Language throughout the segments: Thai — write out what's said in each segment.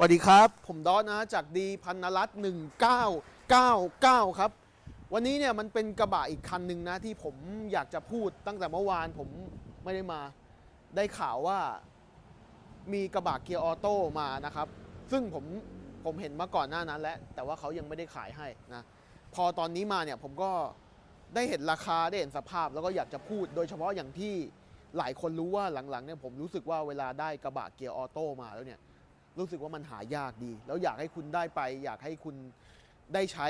สวัสดีครับ ผมดอนนะจากดีพันนรัตน์1999 ครับ วันนี้เนี่ยมันเป็นกระบะอีกคันหนึ่งนะที่ผมอยากจะพูดตั้งแต่เมื่อวานผมไม่ได้มา ได้ข่าวว่ามีกระบะเกียร์ออโต้มานะครับ ซึ่งผมผมเห็นมาก่อนหน้านั้นแล้วแต่ว่าเขายังไม่ได้ขายให้นะ พอตอนนี้มาเนี่ยผมก็ได้เห็นราคาได้เห็นสภาพแล้วก็อยากจะพูด โดยเฉพาะอย่างที่หลายคนรู้ว่าหลังๆเนี่ยผมรู้สึกว่าเวลาได้กระบะเกียร์ออโต้มาแล้วเนี่ย รู้สึกว่ามันหายากดี แล้วอยากให้คุณได้ไป อยากให้คุณได้ใช้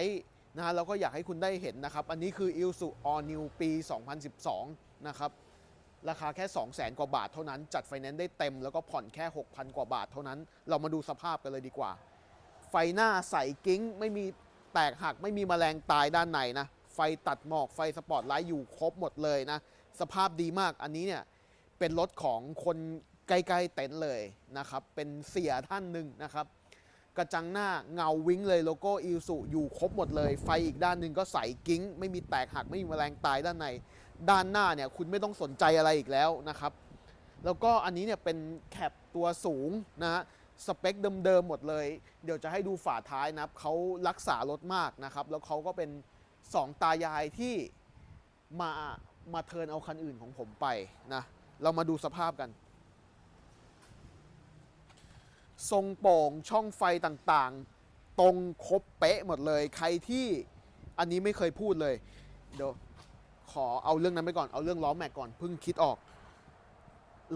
นะฮะแล้วก็อยากให้คุณได้เห็นนะครับ อันนี้คือ i l s u All New ปี 2012 นะครับ ราคาแค่ 200,000กว่าบาทเท่านั้น จัดไฟแนนซ์ได้เต็มแล้วก็ผ่อนแค่ 6,000 กว่าบาทเท่านั้น เรามาดูสภาพกันเลยดีกว่า ไฟหน้าใสกิ้ง ไม่มีแตกหัก ไม่มีแมลงตายด้านในนะ ไฟตัดหมอก ไฟสปอตไลท์อยู่ครบหมดเลยนะ สภาพดีมาก อันนี้เนี่ยเป็นรถของคน ใกล้ๆเต็นท์เลยนะครับ เป็นเสียท่านหนึ่งนะครับ กระจังหน้าเงาวิ้งเลยโลโก้อิลสุอยู่ครบหมดเลย ไฟอีกด้านหนึ่งก็ใสกิ้ง ไม่มีแตกหักไม่มีแมลงตายด้านใน ด้านหน้าเนี่ยคุณไม่ต้องสนใจอะไรอีกแล้วนะครับ แล้วก็อันนี้เนี่ยเป็นแคปตัวสูงนะฮะสเปคเดิมๆหมดเลย เดี๋ยวจะให้ดูฝาท้ายนะครับเขารักษารถมากนะครับ แล้วเขาก็เป็นสองตายายที่มามาเทินเอาคันอื่นของผมไปนะ เรามาดูสภาพกัน ทรงโป่งช่องไฟต่างๆ ตรงครบเป๊ะหมดเลย ใครที่อันนี้ไม่เคยพูดเลย เดี๋ยวขอเอาเรื่องนั้นไปก่อน เอาเรื่องล้อแม็กก่อนเพิ่งคิดออก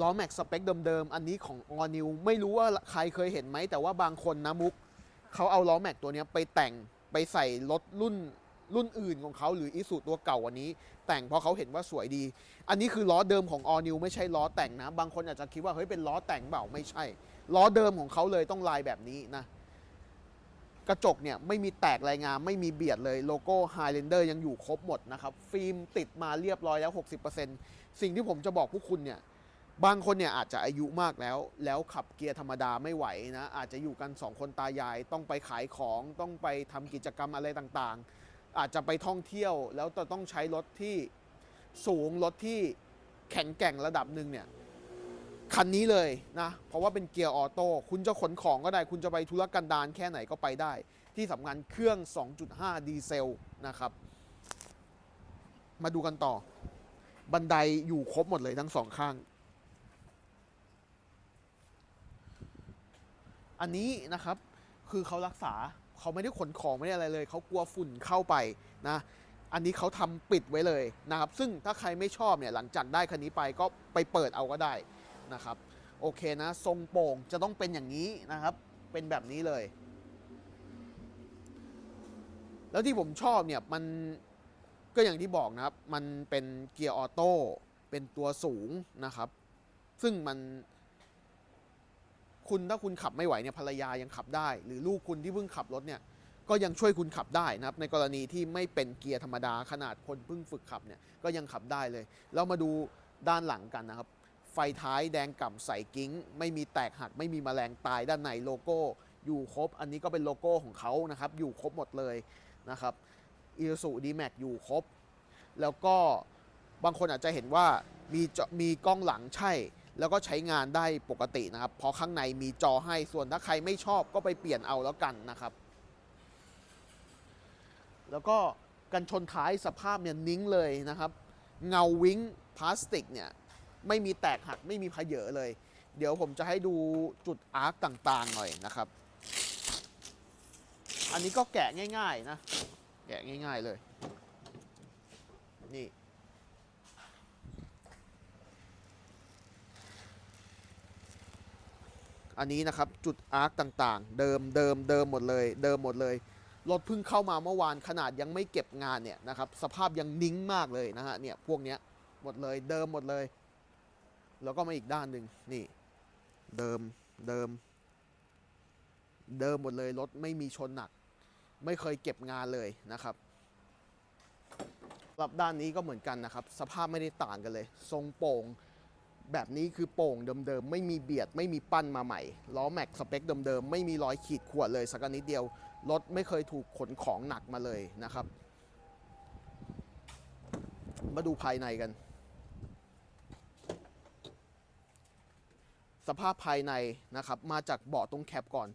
ล้อแม็กสเปคเดิมๆ อันนี้ของออนิวไม่รู้ว่าใครเคยเห็นไหม แต่ว่าบางคนนะมุกเขาเอาล้อแม็กตัวนี้ไปแต่งไปใส่รถรุ่นรุ่นอื่นของเขาหรืออีสุตัวเก่าอันนี้ แต่งเพราะเขาเห็นว่าสวยดี อันนี้คือล้อเดิมของออนิวไม่ใช่ล้อแต่งนะ บางคนอาจจะคิดว่าเฮ้ยเป็นล้อแต่งเปล่าไม่ใช่ ล้อเดิมของเขาเลยต้องลายแบบนี้นะ กระจกเนี่ยไม่มีแตกรายงานไม่มีเบียดเลยโลโก้ Highlander ยังอยู่ครบหมดนะครับ ฟิล์มติดมาเรียบร้อยแล้ว 60%สิ่งที่ผมจะบอกพวกคุณเนี่ยบางคนเนี่ยอาจจะอายุมากแล้ว แล้วขับเกียร์ธรรมดาไม่ไหวนะ อาจจะอยู่กัน 2 คนตายาย ต้องไปขายของต้องไปทำกิจกรรมอะไรต่างๆ อาจจะไปท่องเที่ยวแล้วจะต้องใช้รถที่สูงรถที่แข็งแกร่งระดับหนึ่งเนี่ย คันนี้เลยนะ เพราะว่าเป็นเกียร์ออโต้คุณจะขนของก็ได้ คุณจะไปธุรกันดารแค่ไหนก็ไปได้ ที่สำคัญเครื่อง 2.5 ดีเซลนะครับ มาดูกันต่อ บันไดอยู่ครบหมดเลยทั้งสองข้าง อันนี้นะครับคือเขารักษาเขาไม่ได้ขนของไม่ได้อะไรเลย เขากลัวฝุ่นเข้าไปนะ อันนี้เขาทำปิดไว้เลยนะครับ ซึ่งถ้าใครไม่ชอบเนี่ยหลังจากได้คันนี้ไปก็ไปเปิดเอาก็ได้ นะครับโอเคนะ ทรงโป่งจะต้องเป็นอย่างนี้นะครับ เป็นแบบนี้เลย แล้วที่ผมชอบเนี่ยมันก็อย่างที่บอกนะครับ มันเป็นเกียร์ออโต้เป็นตัวสูงนะครับ ซึ่งมัน คุณถ้าคุณขับไม่ไหวเนี่ยภรรยายังขับได้ หรือลูกคุณที่เพิ่งขับรถเนี่ยก็ยังช่วยคุณขับได้นะครับ ในกรณีที่ไม่เป็นเกียร์ธรรมดาขนาดคนเพิ่งฝึกขับเนี่ยก็ยังขับได้เลย เรามาดูด้านหลังกันนะครับ ไฟท้ายแดงก่ำใสกิ้ง ไม่มีแตกหักไม่มีแมลงตายด้านในโลโก้อยู่ครบ อันนี้ก็เป็นโลโก้ของเขานะครับ อยู่ครบหมดเลยนะครับอีซูดีแม็กอยู่ครบ แล้วก็บางคนอาจจะเห็นว่ามีมีกล้องหลังใช่ แล้วก็ใช้งานได้ปกตินะครับ เพราะข้างในมีจอให้ส่วนถ้าใครไม่ชอบก็ไปเปลี่ยนเอาแล้วกันนะครับ แล้วก็กันชนท้ายสภาพเนี่ยนิ้งเลยนะครับ เงาวิ้งพลาสติกเนี่ย ไม่มีแตกหักไม่มีพเยอะเลย เดี๋ยวผมจะให้ดูจุดอาร์คต่างๆหน่อยนะครับ อันนี้ก็แกะง่ายๆนะ แกะง่าย ๆเลย นี่อันนี้นะครับจุดอาร์คต่างๆ เดิมเดิมเดิมหมดเลย เดิมหมดเลยรถเพิ่งเข้ามาเมื่อวานขนาดยังไม่เก็บงานเนี่ยนะครับสภาพยังนิ่งมากเลยนะฮะเนี่ยพวกเนี้ยหมดเลยเดิมหมดเลย แล้วก็มาอีกด้านหนึ่งนี่เดิมเดิม เดิมหมดเลยรถไม่มีชนหนัก ไม่เคยเก็บงานเลยนะครับรับด้านนี้ก็เหมือนกันนะครับ สภาพไม่ได้ต่างกันเลย ทรงโป่งแบบนี้คือโป่งเดิมๆไม่มีเบียด ไม่มีปั้นมาใหม่ล้อแม็กสเปคเดิมๆไม่มีรอยขีดข่วนเลยสักนิดเดียวรถไม่เคยถูกขนของหนักมาเลยนะครับ มาดูภายในกัน สภาพภายในนะครับมาจากเบาะตรงแคปก่อน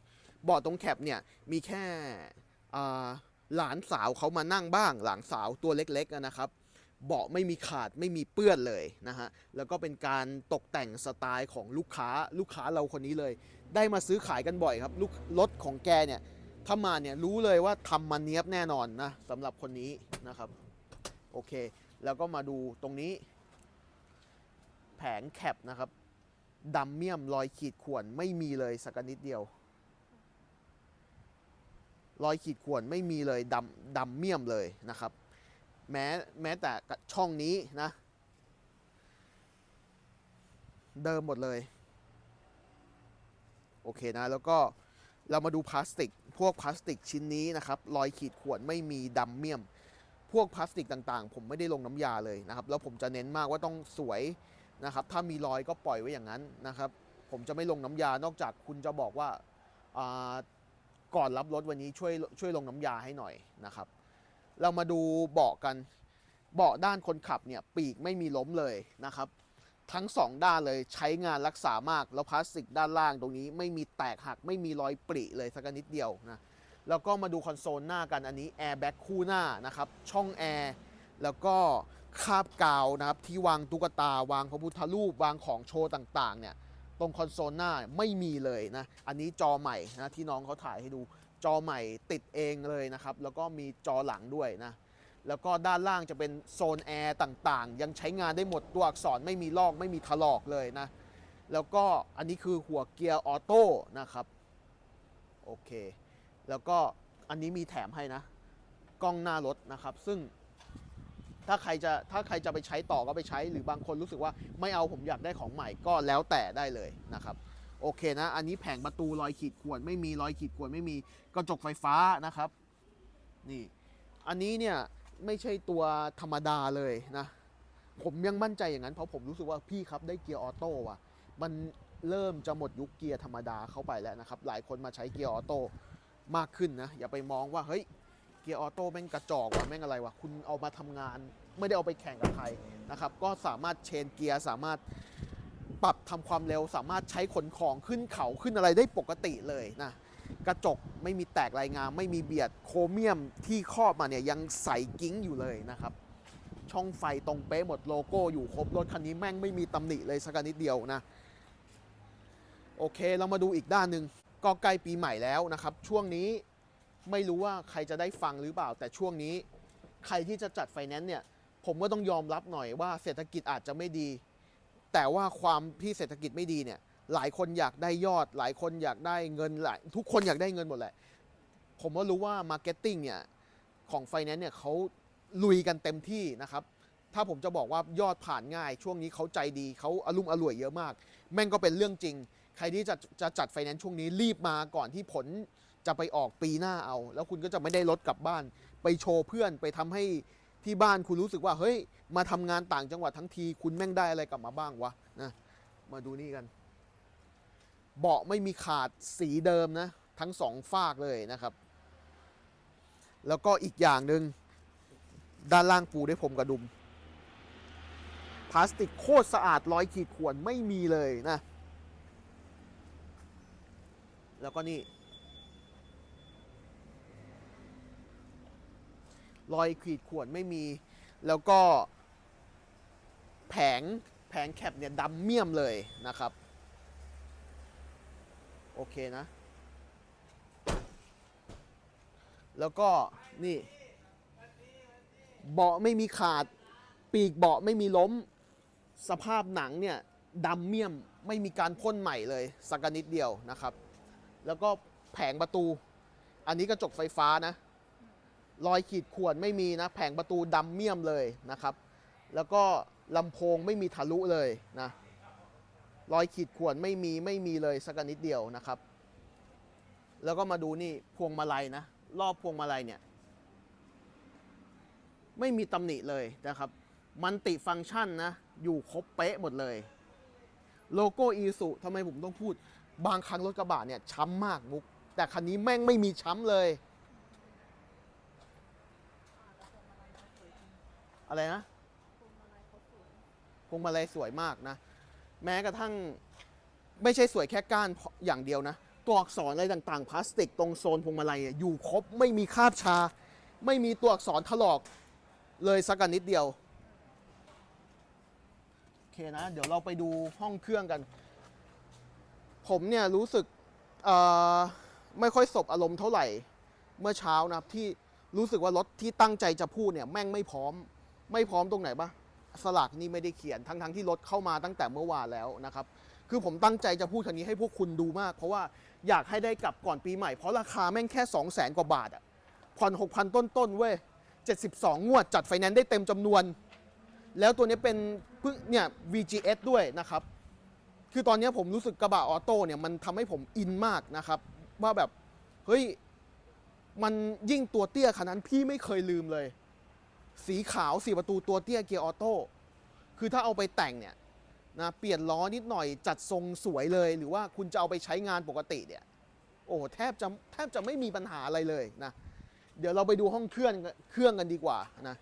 เบาะตรงแคปเนี่ยมีแค่หลานสาวเขามานั่งบ้าง หลานสาวตัวเล็กๆนะครับเบาะไม่มีขาดไม่มีเปื้อนเลยนะฮะแล้วก็เป็นการตกแต่งสไตล์ของลูกค้าลูกค้าเราคนนี้เลย ได้มาซื้อขายกันบ่อยครับลูกรถของแกเนี่ยถ้ามาเนี่ยรู้เลยว่าทำมาเนี้ยบแน่นอนนะสำหรับคนนี้นะครับโอเค แล้วก็มาดูตรงนี้ แผงแคปนะครับ ดัมเมียมรอยขีดข่วนไม่มีเลยสักนิดเดียว รอยขีดข่วนไม่มีเลยดำดำเมียมเลยนะครับ แม้แม้แต่ช่องนี้นะ เดิมหมดเลย โอเคนะ แล้วก็เรามาดูพลาสติก พวกพลาสติกชิ้นนี้นะครับ รอยขีดข่วนไม่มีดำเมี่ยม พวกพลาสติกต่างๆ ผมไม่ได้ลงน้ำยาเลยนะครับ แล้วผมจะเน้นมากว่าต้องสวย นะครับถ้ามีรอยก็ปล่อยไว้อย่างนั้นนะครับ ผมจะไม่ลงน้ำยานอกจากคุณจะบอกว่าก่อนรับรถวันนี้ช่วยช่วยลงน้ำยาให้หน่อยนะครับ เรามาดูเบาะกันเบาะด้านคนขับเนี่ยปีกไม่มีล้มเลยนะครับ ทั้งสองด้านเลยใช้งานรักษามากแล้วพลาสติกด้านล่างตรงนี้ ไม่มีแตกหักไม่มีรอยปริเลยสักนิดเดียวนะแล้วก็มาดูคอนโซลหน้ากันอันนี้แอร์แบ็กคู่หน้านะครับช่องแอร์แล้วก็ คาบกาวนะครับที่วางตุ๊กตาวางพระพุทธรูปวางของโชว์ต่างๆเนี่ยตรงคอนโซลหน้าไม่มีเลยนะ อันนี้จอใหม่นะที่น้องเขาถ่ายให้ดูจอใหม่ติดเองเลยนะครับ แล้วก็มีจอหลังด้วยนะ แล้วก็ด้านล่างจะเป็นโซนแอร์ต่างๆ ยังใช้งานได้หมดตัวอักษรไม่มีลอกไม่มีถลอกเลยนะ แล้วก็อันนี้คือหัวเกียร์ออโต้นะครับ โอเค แล้วก็อันนี้มีแถมให้นะ กล้องหน้ารถนะครับ ซึ่ง ถ้าใครจะถ้าใครจะไปใช้ต่อก็ไปใช้ หรือบางคนรู้สึกว่าไม่เอาผมอยากได้ของใหม่ก็แล้วแต่ได้เลยนะครับโอเคนะ อันนี้แผงประตูรอยขีดข่วนไม่มีรอยขีดข่วนไม่มีกระจกไฟฟ้านะครับนี่อันนี้เนี่ยไม่ใช่ตัวธรรมดาเลยนะ ผมยังมั่นใจอย่างนั้น เพราะผมรู้สึกว่าพี่ครับได้เกียร์ออโต้ว่ะมันเริ่มจะหมดยุคเกียร์ธรรมดาเข้าไปแล้วนะครับ หลายคนมาใช้เกียร์ออโต้มากขึ้นนะ อย่าไปมองว่าเฮ้ย กียร์ออโต้แม่งกระจอกว่ะแม่งอะไรวะคุณเอามาทำงาน ไม่ได้เอาไปแข่งกับใครนะครับก็สามารถเชนเกียร์สามารถปรับทำความเร็ว สามารถใช้ขนของขึ้นเขาขึ้นอะไรได้ปกติเลยนะกระจกไม่มีแตกลายงามไม่มีเบียดโครเมียมที่ครอบมาเนี่ยยังใสกิ้งอยู่เลยนะครับช่องไฟตรงเป๊ะหมดโลโก้อยู่ครบรถคันนี้แม่งไม่มีตำหนิเลยสักนิดเดียวนะโอเคเรามาดูอีกด้านหนึ่งก็ใกล้ปีใหม่แล้วนะครับ ช่วงนี้ ไม่รู้ว่าใครจะได้ฟังหรือเปล่า แต่ช่วงนี้ใครที่จะจัดไฟแนนซ์เนี่ย ผมก็ต้องยอมรับหน่อยว่าเศรษฐกิจอาจจะไม่ดี แต่ว่าความที่เศรษฐกิจไม่ดีเนี่ย หลายคนอยากได้ยอด หลายคนอยากได้เงินหลายทุกคนอยากได้เงินหมดแหละ ผมก็รู้ว่ามาร์เก็ตติ้งเนี่ยของไฟแนนซ์เนี่ยเขาลุยกันเต็มที่นะครับ ถ้าผมจะบอกว่ายอดผ่านง่าย ช่วงนี้เขาใจดีเขาอารมณ์อร่วยเยอะมาก แม่งก็เป็นเรื่องจริง ใครที่จะจะจัดไฟแนนซ์ช่วงนี้รีบมาก่อนที่ผล จะไปออกปีหน้าเอา แล้วคุณก็จะไม่ได้รถกลับบ้าน ไปโชว์เพื่อนไปทำให้ที่บ้านคุณรู้สึกว่าเฮ้ยมาทำงานต่างจังหวัดทั้งทีคุณแม่งได้อะไรกลับมาบ้างวะนะมาดูนี่กัน เบาะไม่มีขาดสีเดิมนะ ทั้งสองฝากเลยนะครับ แล้วก็อีกอย่างหนึ่งด้านล่างปูด้วยผมกระดุมพลาสติกโคตรสะอาดร้อยขีดข่วนไม่มีเลยนะ แล้วก็นี่ รอยขีดข่วนไม่มี แล้วก็แผงแผงแคปเนี่ยดำเมี่ยมเลยนะครับ โอเคนะ แล้วก็นี่เบาะไม่มีขาด ปีกเบาะไม่มีล้ม สภาพหนังเนี่ยดำเมี่ยมไม่มีการพ่นใหม่เลยสักนิดเดียวนะครับ แล้วก็แผงประตู อันนี้กระจกไฟฟ้านะ รอยขีดข่วนไม่มีนะแผงประตูดำเมี่ยมเลยนะครับ แล้วก็ลำโพงไม่มีทะลุเลยนะรอยขีดข่วนไม่มีไม่มีเลยสักนิดเดียวนะครับ แล้วก็มาดูนี่พวงมาลัยนะ รอบพวงมาลัยเนี่ย ไม่มีตำหนิเลยนะครับ มันติฟังก์ชันนะ อยู่ครบเป๊ะหมดเลย โลโก้อีสุทำไมผมต้องพูด บางครั้งรถกระบะเนี่ยช้ำมากมุก แต่คันนี้แม่งไม่มีช้ำเลย อะไรนะพวงมาลัยสวยมากนะ แม้กระทั่งไม่ใช่สวยแค่ก้านอย่างเดียวนะ ตัวอักษรอะไรต่างๆ พลาสติกตรงโซนพวงมาลัยอยู่ครบไม่มีคราบชา ไม่มีตัวอักษรถลอกเลยสักนิดเดียวโอเคนะ เดี๋ยวเราไปดูห้องเครื่องกัน ผมเนี่ยรู้สึกไม่ค่อยสบอารมณ์เท่าไหร่เมื่อเช้านะที่รู้สึกว่ารถที่ตั้งใจจะพูดเนี่ยแม่งไม่พร้อม ไม่พร้อมตรงไหนปะสลากนี่ไม่ได้เขียนทั้งทั้งๆที่รถเข้ามาตั้งแต่เมื่อวานแล้วนะครับ คือผมตั้งใจจะพูดคันนี้ให้พวกคุณดูมาก เพราะว่าอยากให้ได้กลับก่อนปีใหม่ เพราะราคาแม่งแค่ 2 0 0แสนกว่าบาทอะผ่อน6,000 ต้นๆเว้ย72 งวดจัดไฟแนนซ์ได้เต็มจำนวน แล้วตัวนี้เป็นเพิ่งเนี่ย VGS ด้วยนะครับ คือตอนนี้ผมรู้สึกกระบะออโต้เนี่ยมันทำให้ผมอินมากนะครับ ว่าแบบ เฮ้ย มันยิ่งตัวเตี้ยขนาดนั้นพี่ไม่เคยลืมเลย สีขาวสี่ประตูตัวเตี้ยเกียร์ออโต้คือถ้าเอาไปแต่งเนี่ยนะเปลี่ยนล้อนิดหน่อยจัดทรงสวยเลย หรือว่าคุณจะเอาไปใช้งานปกติเนี่ยโอ้แทบจะแทบจะไม่มีปัญหาอะไรเลยนะเดี๋ยวเราไปดูห้องเครื่องเครื่องกันดีกว่านะ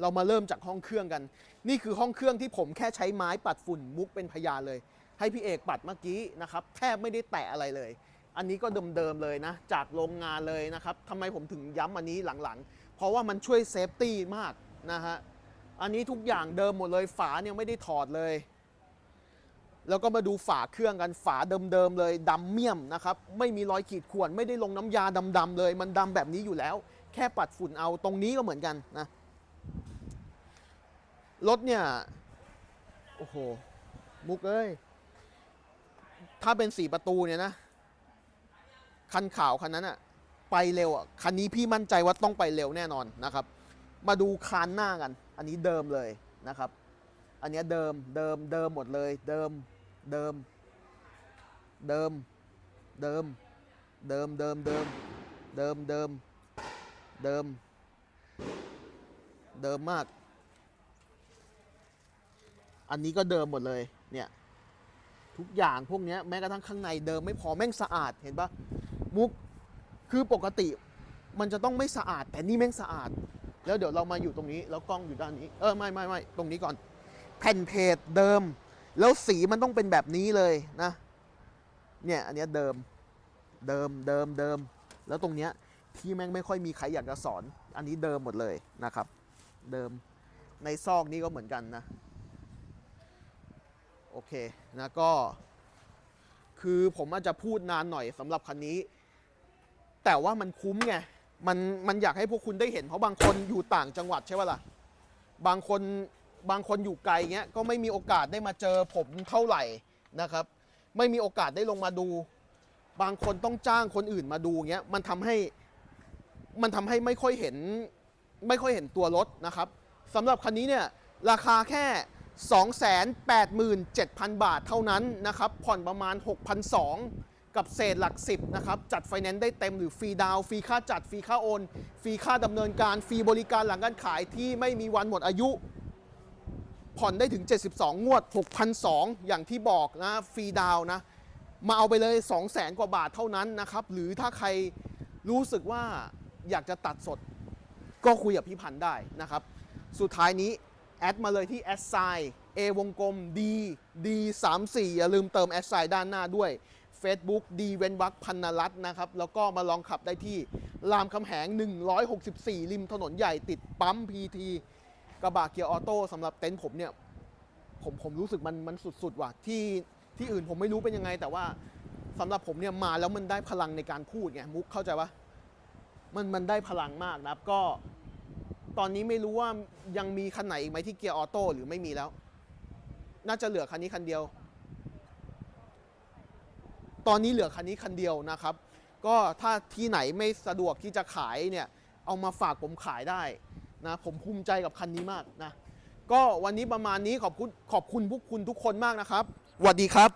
เรามาเริ่มจากห้องเครื่องกัน นี่คือห้องเครื่องที่ผมแค่ใช้ไม้ปัดฝุ่นมุกเป็นพยานเลย ให้พี่เอกปัดเมื่อกี้นะครับแทบไม่ได้แตะอะไรเลย อันนี้ก็เดิมๆเลยนะ จากโรงงานเลยนะครับทำไมผมถึงย้ำอันนี้หลังๆ เพราะว่ามันช่วยเซฟตี้มากนะฮะ อันนี้ทุกอย่างเดิมหมดเลย ฝาเนี่ยไม่ได้ถอดเลย แล้วก็มาดูฝาเครื่องกันฝาเดิมๆเลยดำเมี่ยมนะครับ ไม่มีรอยขีดข่วนไม่ได้ลงน้ำยาดำๆเลย มันดำแบบนี้อยู่แล้ว แค่ปัดฝุ่นเอาตรงนี้ก็เหมือนกันนะ รถเนี่ย โอ้โห มุกเอ้ย ถ้าเป็นสี่ประตูเนี่ยนะ คันขาวคันนั้นอะไปเร็วอะคันนี้พี่มั่นใจว่าต้องไปเร็วแน่นอนนะครับ มาดูคานหน้ากัน อันนี้เดิมเลยนะครับ อันนี้เดิมเดิมเดิมหมดเลย เดิมเดิม เดิม เดิม เดิมเดิมเดิม เดิมเดิม เดิม เดิมมาก อันนี้ก็เดิมหมดเลยเนี่ยทุกอย่างพวกนี้แม้กระทั่งข้างในเดิมไม่พอแม่งสะอาดเห็นปะ มุกคือปกติมันจะต้องไม่สะอาด แต่นี่แม่งสะอาด แล้วเดี๋ยวเรามาอยู่ตรงนี้แล้วกล้องอยู่ด้านนี้ เออไม่ไม่ไม่ตรงนี้ก่อน แผ่นเพจเดิม แล้วสีมันต้องเป็นแบบนี้เลยนะ เนี่ยอันเนี้ยเดิมเดิมเดิมเดิม แล้วตรงเนี้ยที่แม่งไม่ค่อยมีใครอยากจะสอน อันนี้เดิมหมดเลยนะครับ เดิมในซอกนี้ก็เหมือนกันนะ โอเคนะก็ คือผมอาจจะพูดนานหน่อยสำหรับคันนี้ แต่ว่ามันคุ้มไงมันมันอยากให้พวกคุณได้เห็น เพราะบางคนอยู่ต่างจังหวัดใช่ป่ะล่ะบางคนบางคนอยู่ไกลเงี้ยก็ไม่มีโอกาสได้มาเจอผมเท่าไหร่นะครับ ไม่มีโอกาสได้ลงมาดู บางคนต้องจ้างคนอื่นมาดูเงี้ยมันทำให้มันทำให้ไม่ค่อยเห็นไม่ค่อยเห็นตัวรถนะครับสำหรับคันนี้เนี่ยราคาแค่ 287,000 บาทเท่านั้นนะครับผ่อนประมาณ 6,200 กับเศษหลัก 10นะครับจัดไฟแนนซ์ได้เต็มหรือฟรีดาวฟรีค่าจัดฟรีค่าโอนฟรีค่าดำเนินการฟรีบริการหลังการขายที่ไม่มีวันหมดอายุ ผ่อนได้ถึง 72 งวด6,200อย่างที่บอกนะฟรีดาวนะมาเอาไปเลย 200,000กว่าบาทเท่านั้นนะครับ หรือถ้าใครรู้สึกว่าอยากจะตัดสด ก็คุยกับพี่พันธ์ได้นะครับ สุดท้ายนี้ แอดมาเลยที่แอดไซน์ A วงกลม D D 3 4อย่าลืมเติมแอดไซด้านหน้าด้วย Facebook D เวนวักพันนรัตน์นะครับ แล้วก็มาลองขับได้ที่รามคำแหง 164 ริมถนนใหญ่ติดปั๊ม PT กระบะเกียร์ออโต้สำหรับเต็นท์ผมเนี่ยผมผมรู้สึกมันมันสุดๆว่ะที่ที่อื่นผมไม่รู้เป็นยังไง แต่ว่าสำหรับผมเนี่ยมาแล้วมันได้พลังในการพูดไงมุกเข้าใจปะมันมันได้พลังมากนะครับก็ ตอนนี้ไม่รู้ว่ายังมีคันไหนอีกไหมที่เกียร์ออโต้หรือไม่มีแล้ว น่าจะเหลือคันนี้คันเดียว ตอนนี้เหลือคันนี้คันเดียวนะครับ ก็ถ้าที่ไหนไม่สะดวกที่จะขายเนี่ยเอามาฝากผมขายได้นะผมภูมิใจกับคันนี้มากนะก็วันนี้ประมาณนี้ขอบคุณขอบคุณพวกคุณทุกคนมากนะครับสวัสดีครับ